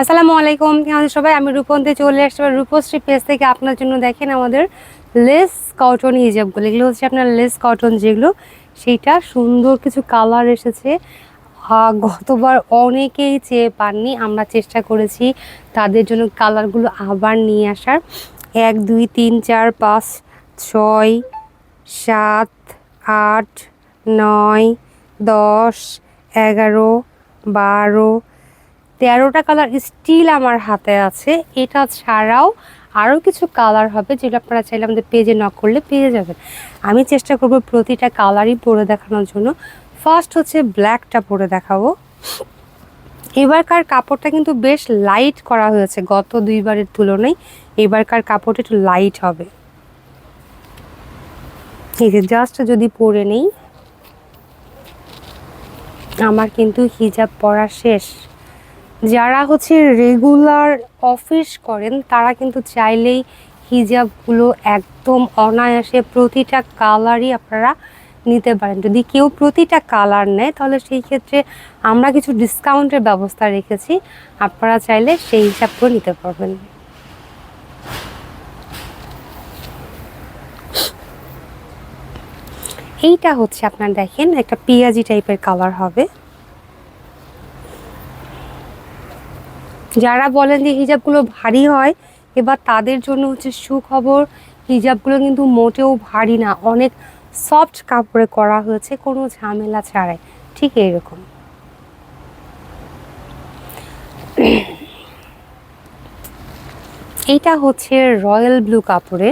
আসসালামু আলাইকুম আছেন সবাই? আমি রূপন্তে চলে আসছি রূপশ্রী পেজ থেকে আপনার জন্য দেখেন আমাদের লেস কটন হিজাবগুলো এগুলো হচ্ছে আপনার লেস কটন যেগুলো, সেইটা সুন্দর কিছু কালার এসেছে। গতবার অনেকেই চেয়ে পাননি, আমরা চেষ্টা করেছি তাদের জন্য কালারগুলো আবার নিয়ে আসার। এক, দুই, তিন, চার, পাঁচ, ছয়, সাত, আট, নয়, দশ, এগারো, বারো তেরোটা কালার স্টিল আমার হাতে আছে। এটা ছাড়াও আরও কিছু কালার হবে যেগুলো আপনারা চাইলে আমাদের পেজে নক করলে পেয়ে যাবেন। আমি চেষ্টা করব প্রতিটা কালারই পরে দেখানোর জন্য। ফার্স্ট হচ্ছে ব্ল্যাকটা পরে দেখাবো। এবারকার কাপড়টা কিন্তু বেশ লাইট করা হয়েছে গত দুইবারের তুলনায়। এবারকার কাপড়টা একটু লাইট হবে। এই যে জাস্ট যদি পরে নেই, আমার কিন্তু হিজাব পরা শেষ। যারা হচ্ছে রেগুলার অফিস করেন, তারা কিন্তু চাইলেই হিজাবগুলো একদম অনায়াসে প্রতিটা কালারই আপনারা নিতে পারেন। যদি কেউ প্রতিটা কালার নেয়, তাহলে সেই ক্ষেত্রে আমরা কিছু ডিসকাউন্টের ব্যবস্থা রেখেছি। আপনারা চাইলে সেই হিসাব করে নিতে পারবেন। এইটা হচ্ছে আপনার দেখেন, একটা পেঁয়াজি টাইপের কালার হবে। যারা বলেন যে হিজাবগুলো ভারী হয়, এবার তাদের জন্য হচ্ছে সুখবর, হিজাবগুলো কিন্তু মোটেও ভারী না, অনেক সফট কাপড়ে করা হয়েছে, কোনো ঝামেলা ছাড়াই, ঠিক এইরকম। এইটা হচ্ছে রয়্যাল ব্লু কাপড়ে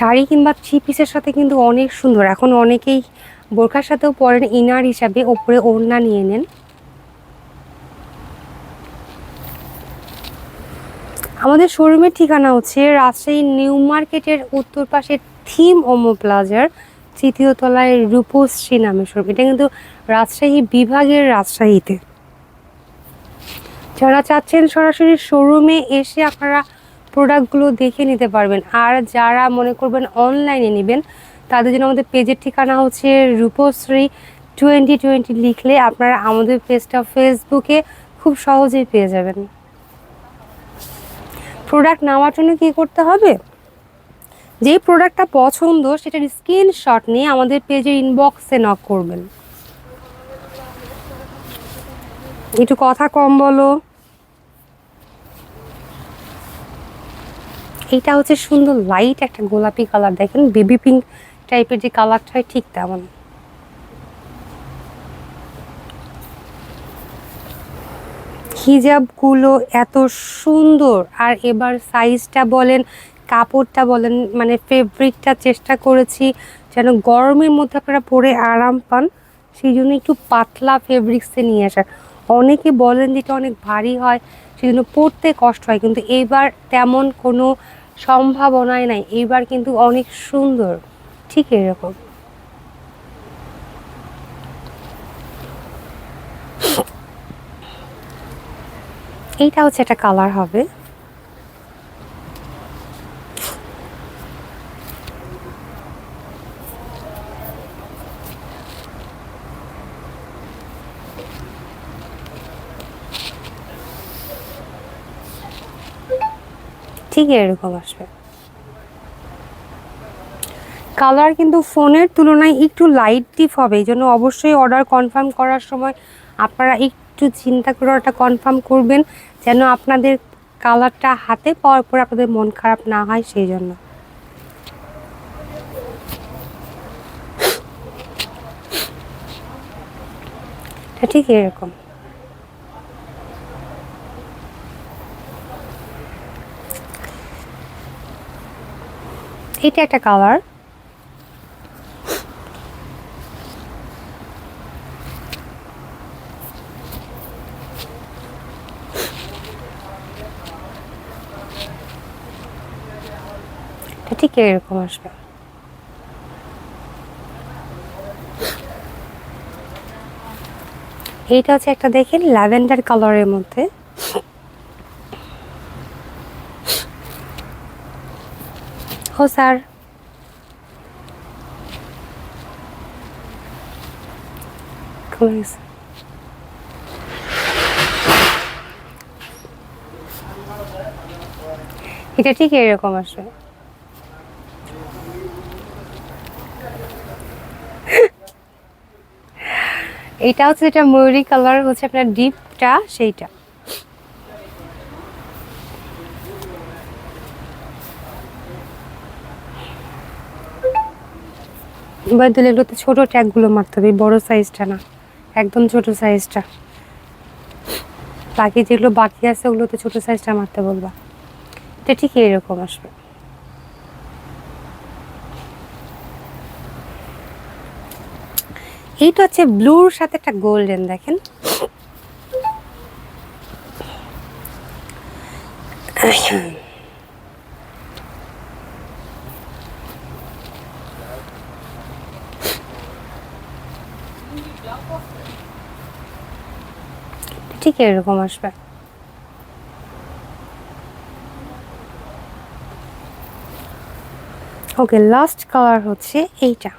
শাড়ি কিংবা থ্রি পিসের সাথে কিন্তু অনেক সুন্দর। এখন অনেকেই বোরখার সাথেও পরেন ইনার হিসাবে ওপরে ওড়না নিয়ে নেন। আমাদের শোরুমের ঠিকানা হচ্ছে রাজশাহী নিউ মার্কেটের উত্তর পাশে থিম ওমো প্লাজার, তৃতীয় তলায় রূপশ্রী নামে শোরুম এটা কিন্তু রাজশাহী বিভাগের রাজশাহীতে। যারা চাচ্ছেন সরাসরি শোরুমে এসে আপনারা প্রোডাক্টগুলো দেখে নিতে পারবেন। আর যারা মনে করবেন অনলাইনে নেবেন, তাদের জন্য আমাদের পেজের ঠিকানা হচ্ছে রূপশ্রী টোয়েন্টি টোয়েন্টি লিখলে আপনারা আমাদের পেজটা ফেসবুকে খুব সহজেই পেয়ে যাবেন। প্রোডাক্ট নেওয়ার জন্য কী করতে হবে? যেই প্রোডাক্টটা পছন্দ, সেটার স্ক্রিনশট নিয়ে আমাদের পেজের ইনবক্সে নক করবেন। একটু কথা কম বলো। এইটা হচ্ছে সুন্দর লাইট একটা গোলাপি কালার দেখেন বেবি পিঙ্ক টাইপের যে কালারটা হয়, ঠিক তেমন। হিজাবগুলো এত সুন্দর। আর এবার সাইজটা বলেন, কাপড়টা বলেন মানে ফেব্রিকটা চেষ্টা করেছি, যেন গরমের মধ্যে আপনারা পরে আরাম পান, সেই জন্য একটু পাতলা ফেব্রিক্সে নিয়ে আসার। অনেকে বলেন যে এটা অনেক ভারী হয়, সেই জন্য পরতে কষ্ট হয়, কিন্তু এবার তেমন কোনো সম্ভাবনাই নাই। এইবার কিন্তু অনেক সুন্দর। ঠিক এরকম। এইটা হচ্ছে একটা কালার হবে। ঠিক এরকম আসবে। কালার কিন্তু ফোনের তুলনায় একটু লাইট ডিপ হবে, এই জন্য অবশ্যই অর্ডার কনফার্ম করার সময় আপনারা একটু চিন্তা করে ওটা কনফার্ম করবেন, যেন আপনাদের কালারটা হাতে পাওয়ার পর আপনাদের মন খারাপ না হয়, সেই জন্য। ঠিক এরকম। এটা একটা কালার ঠিক এরকম আসবে। এইটা হচ্ছে একটা দেখেন ল্যাভেন্ডার কালারের মধ্যে। দেখো, স্যার। এটা ঠিক এরকম আসবে এটা হচ্ছে যেটা ময়ূরী কালার হচ্ছে আপনার ডিপটা সেইটা। এবার দিলে এগুলোতে ছোট ট্যাগগুলো মারতে হবে, বড় সাইজটা না, একদম ছোট সাইজটা বাকি যেগুলো বাকি আছে ওগুলোতে ছোট সাইজটা মারতে বলবা। এটা ঠিক এরকম আসবে। এইটা হচ্ছে ব্লুর সাথে একটা গোল্ডেন দেখেন। ঠিক এরকম আসবে। ওকে লাস্ট কালার হচ্ছে এইটা।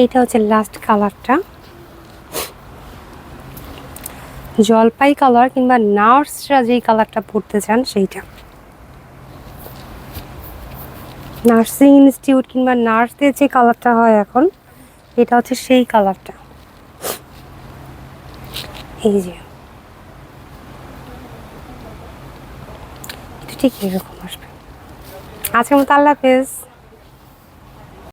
এইটা হচ্ছে লাস্ট কালারটা জলপাই কালার কিংবা নার্সরা যেই কালারটা পড়তে চান সেইটা। নার্সিং ইনস্টিটিউট কিংবা নার্সদের যে কালারটা হয় এখন, এটা হচ্ছে সেই কালারটা এই যে ঠিক এরকম আসবে। আজকের মতো আল্লাহ হাফেজ।